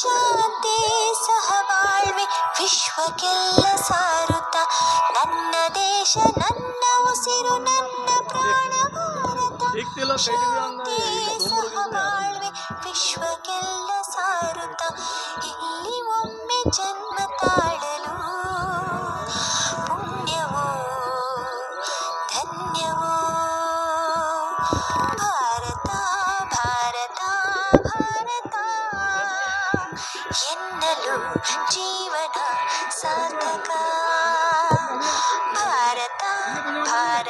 ಶಾಂತಿ ಸಹಬಾಳ್ವೆ ವಿಶ್ವಕ್ಕೆಲ್ಲ ಸಾರುತ್ತ. ನನ್ನ ದೇಶ ನನ್ನ ಉಸಿರು ನನ್ನ ಪ್ರಾಣ ಭಾರತ. ಶಾಂತಿ ಸಹಬಾಳ್ವೆ ವಿಶ್ವಕ್ಕೆಲ್ಲ ಸಾರುತ್ತ. ಇಲ್ಲಿ ಒಮ್ಮೆ ಜನ್ಮ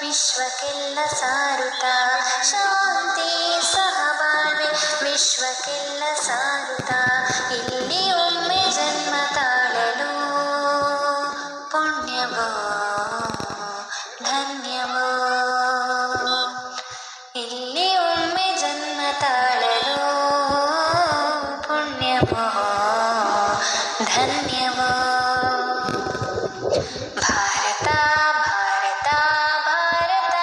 ವಿಶ್ವಕ್ಕೆಲ್ಲ ಸಾರುತ್ತ ಶಾಂತಿ ಸಹಬಾಳ್ವೆ ವಿಶ್ವಕ್ಕೆಲ್ಲ ಧನ್ಯವೋ ಭಾರತ ಭಾರತ ಭಾರತ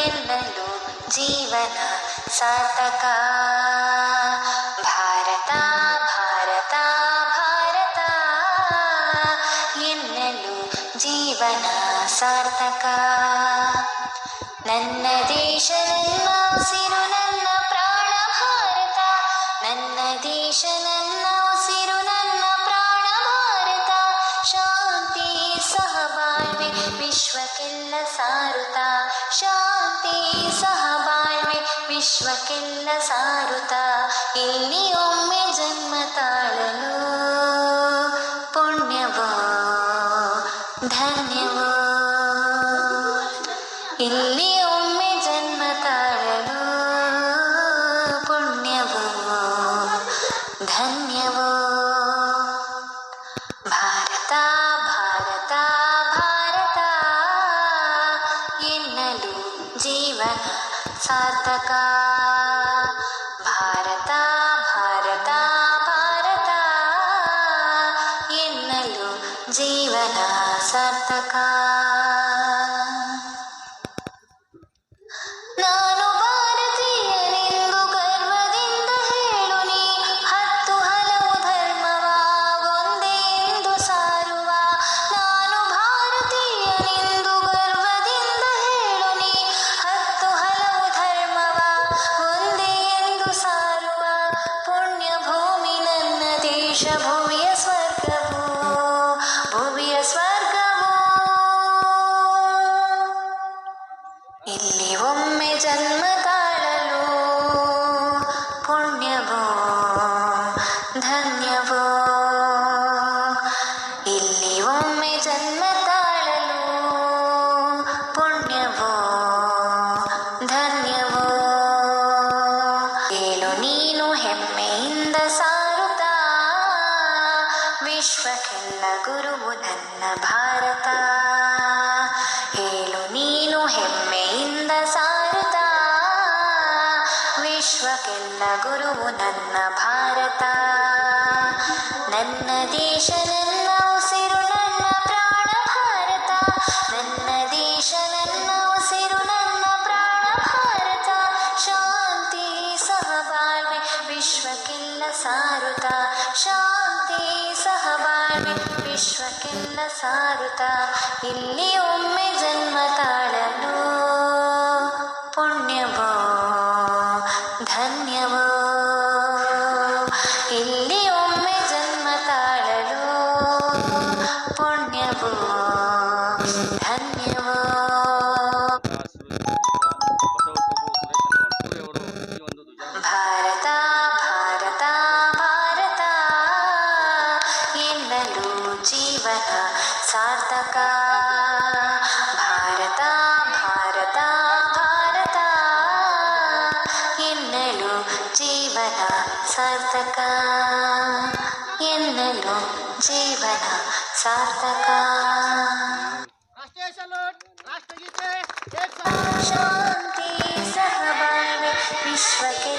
ಎನ್ನಲು ಜೀವನ ಸಾರ್ಥಕ ಭಾರತ ಭಾರತ ಭಾರತ ಎನ್ನಲು ಜೀವನ ಸಾರ್ಥಕ ನನ್ನ ದೇಶ ನನ್ನ विश्व किल्ल सारुता शांति सहबाल विश्व किल्ल सारुता इलियों में जन्म ताड़नु पुण्यवो। धन्यवो। इलियों में जन्म ताड़नु भारता ಸಾರ್ಥಕ. ಭಾರತ ಭಾರತ ಭಾರತ. ಎನ್ನಲು ಜೀವನ ಸಾರ್ಥಕ. ದೇಶ ಭೂಮಿಯ ಸ್ವರ್ಗವು ಭೂಮಿಯ ಸ್ವರ್ಗವು. ಇಲ್ಲಿ ಒಮ್ಮೆ ಜನ್ಮ ಸಾರುತ್ತ ಇಲ್ಲಿ ಒಮ್ಮೆ ಜನ್ಮ ತಾಳಲು ಪುಣ್ಯವೋ ಧನ್ಯವೋ ಇಲ್ಲಿ ಒಮ್ಮೆ ಜನ್ಮ ತಾಳಲು ಪುಣ್ಯವೋ ಜೀವನ ಸಾರ್ಥಕ ಎನ್ನಲು ಜೀವನ ಸಾರ್ಥಕ ಶಾಂತಿ ಸಹಬಾಳ್ವೆ ವಿಶ್ವಕ್ಕೆ